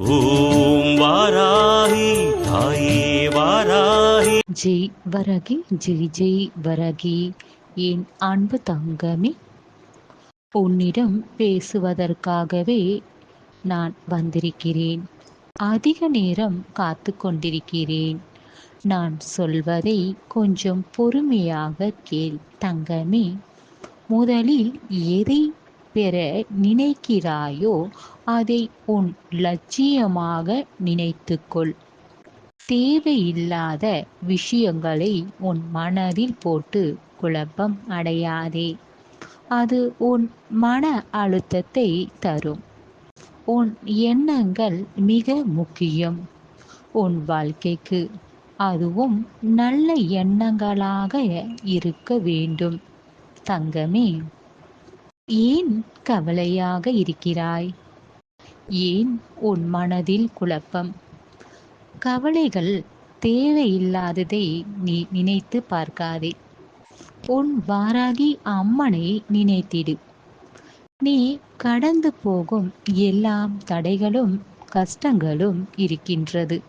ஓம் வாராகி தாயே வாராகி. ஜெய் வரகி ஜெய் ஜெய் வரகி. என் அன்பு தங்கமே உன்னிடம் பேசுவதற்காகவே நான் வந்திருக்கிறேன். அதிக நேரம் காத்து கொண்டிருக்கிறேன். நான் சொல்வதை கொஞ்சம் பொறுமையாக கேள் தங்கமே. முதலில் எதை பெற நினைக்கிறாயோ அதை உன் லட்சியமாக நினைத்துக்கொள். தேவையில்லாத விஷயங்களை உன் மனதில் போட்டு குழப்பம் அடையாதே. அது உன் மன அழுத்தத்தை தரும். உன் எண்ணங்கள் மிக முக்கியம். உன் வாழ்க்கைக்கு அதுவும் நல்ல எண்ணங்களாக இருக்க வேண்டும். தங்கமே. ஏன் கவலையாக இருக்கிறாய்? ஏன் உன் மனதில் குழப்பம்? கவலைகள் தேவையில்லாததை நீ நினைத்து பார்க்காதே. உன் வாராகி அம்மனை நினைத்திடு. நீ கடந்து போகும் எல்லாம் தடைகளும் கஷ்டங்களும் இருக்கின்றது.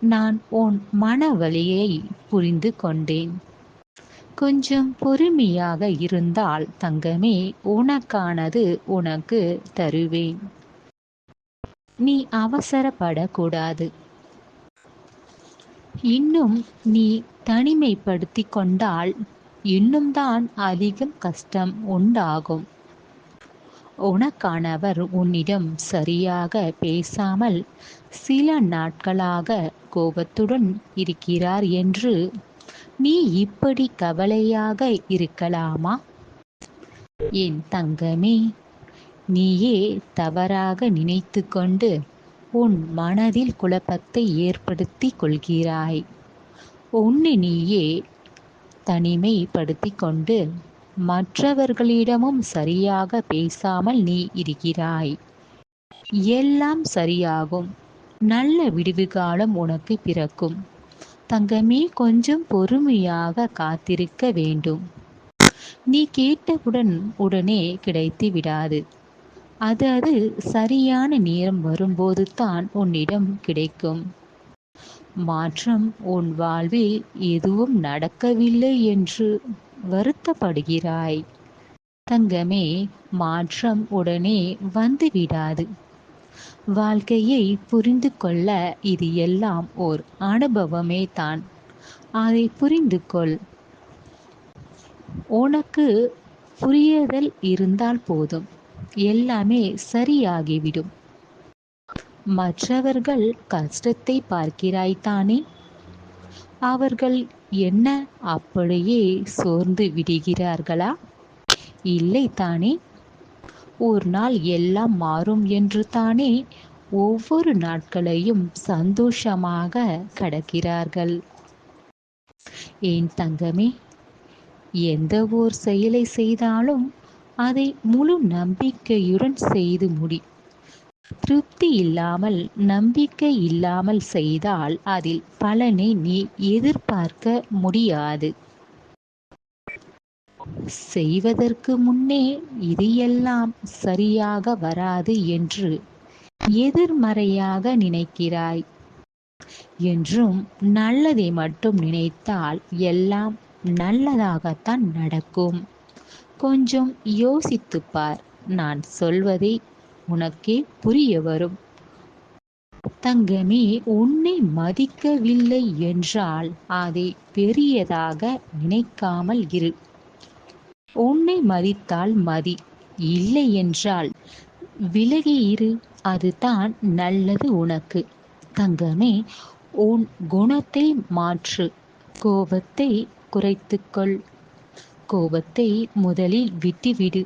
நான் உன் மன வழியை புரிந்து கொண்டேன். கொஞ்சம் பொறுமையாக இருந்தால் தங்கமே உனக்கானது உனக்கு தருவேன். நீ அவசரப்படக்கூடாது. இன்னும் நீ தனிமைப்படுத்தி கொண்டால் இன்னும் தான் அதிகம் கஷ்டம் உண்டாகும். உனக்கானவர் உன்னிடம் சரியாக பேசாமல் சில நாட்களாக கோபத்துடன் இருக்கிறார் என்று நீ இப்படி கவலையாக இருக்கலாமா? என் தங்கமே நீயே தவறாக நினைத்து கொண்டு உன் மனதில் குழப்பத்தை ஏற்படுத்தி கொள்கிறாய். உன்னை நீயே தனிமைப்படுத்தி கொண்டு மற்றவர்களிடமும் சரியாக பேசாமல் நீ இருக்கிறாய். எல்லாம் சரியாகும். நல்ல விடுவு காலம் உனக்கு பிறக்கும். தங்கமே கொஞ்சம் பொறுமையாக காத்திருக்க வேண்டும். நீ கேட்டவுடன் உடனே கிடைத்து விடாது. அது அது சரியான நேரம் வரும்போது தான் உன்னிடம் கிடைக்கும். மாற்றம் உன் வாழ்வில் எதுவும் நடக்கவில்லை என்று வருத்தப்படுகிறாய். தங்கமே மாற்றம் உடனே வந்துவிடாது வாழ்க்கையை புரிந்து கொள்ள இது எல்லாம் ஓர் அனுபவமே தான். அதை புரிந்து கொள். உனக்கு புரியதல் இருந்தால் போதும். எல்லாமே சரியாகிவிடும். மற்றவர்கள் கஷ்டத்தை பார்க்கிறாய்தானே? அவர்கள் என்ன அப்படியே சோர்ந்து விடுகிறார்களா? இல்லை தானே ஒரு நாள் எல்லாம் மாறும் என்று தானே ஒவ்வொரு நாட்களையும் சந்தோஷமாக கடக்கிறார்கள். ஏன் தங்கமே எந்த ஓர் செயலை செய்தாலும் அதை முழு நம்பிக்கையுடன் செய்து முடி. திருப்தி இல்லாமல் நம்பிக்கை இல்லாமல் செய்தால் அதில் பலனை நீ எதிர்பார்க்க முடியாது. செய்வதற்கு முன்னே இது எல்லாம் சரியாக வராது என்று எதிர்மறையாக நினைக்கிறாய். என்றும் நல்லதை மட்டும் நினைத்தால் எல்லாம் நல்லதாகத்தான் நடக்கும். கொஞ்சம் யோசித்துப் பார் நான் சொல்வதை உனக்கே புரிய வரும். தங்கமே உன்னை மதிக்கவில்லை என்றால் அதை பெரியதாக நினைக்காமல் இரு. உன்னை மதித்தால் மதி இல்லை என்றால் விலகி இரு அதுதான் நல்லது உனக்கு. தங்கமே உன் குணத்தை மாற்று கோபத்தை குறைத்துக்கொள். கோபத்தை முதலில் விட்டுவிடு.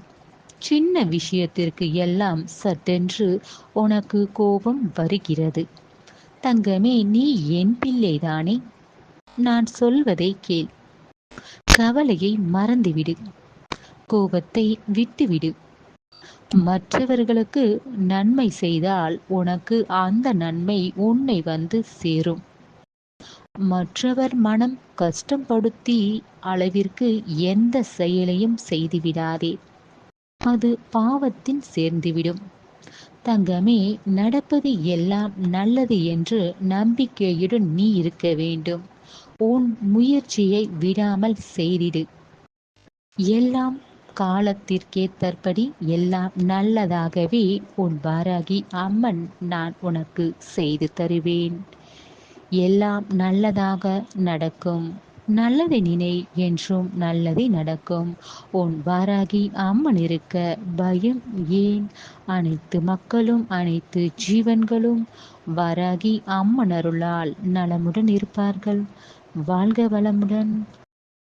சின்ன விஷயத்திற்கு எல்லாம் சட்டென்று உனக்கு கோபம் வருகிறது. தங்கமே நீ என் பிள்ளைதானே? நான் சொல்வதை கேள். கவலையை மறந்துவிடு. கோபத்தை விட்டுவிடு. மற்றவர்களுக்கு நன்மை செய்தால் உனக்கு அந்த நன்மை உன்னை வந்து சேரும். மற்றவர் மனம் கஷ்டப்படுத்தி அளவிற்கு எந்த செயலையும் செய்துவிடாதே. அது பாவத்தின் சேர்ந்துவிடும். தங்கமே நடப்பது எல்லாம் நல்லது என்று நம்பிக்கையுடன் நீ இருக்க வேண்டும். உன் முயற்சியை விடாமல் செய்திடு. எல்லாம் காலத்திற்கேற்றபடி எல்லாம் நல்லதாகவே உன் வாராகி அம்மன் நான் உனக்கு செய்து தருவேன். எல்லாம் நல்லதாக நடக்கும். நல்லதை நினை என்றும் நல்லதே நடக்கும். உன் வாராகி அம்மன் இருக்க பயம் ஏன்? அனைத்து மக்களும் அனைத்து ஜீவன்களும் வாராகி அம்மன் அருளால் நலமுடன் இருப்பார்கள். வாழ்க வளமுடன்.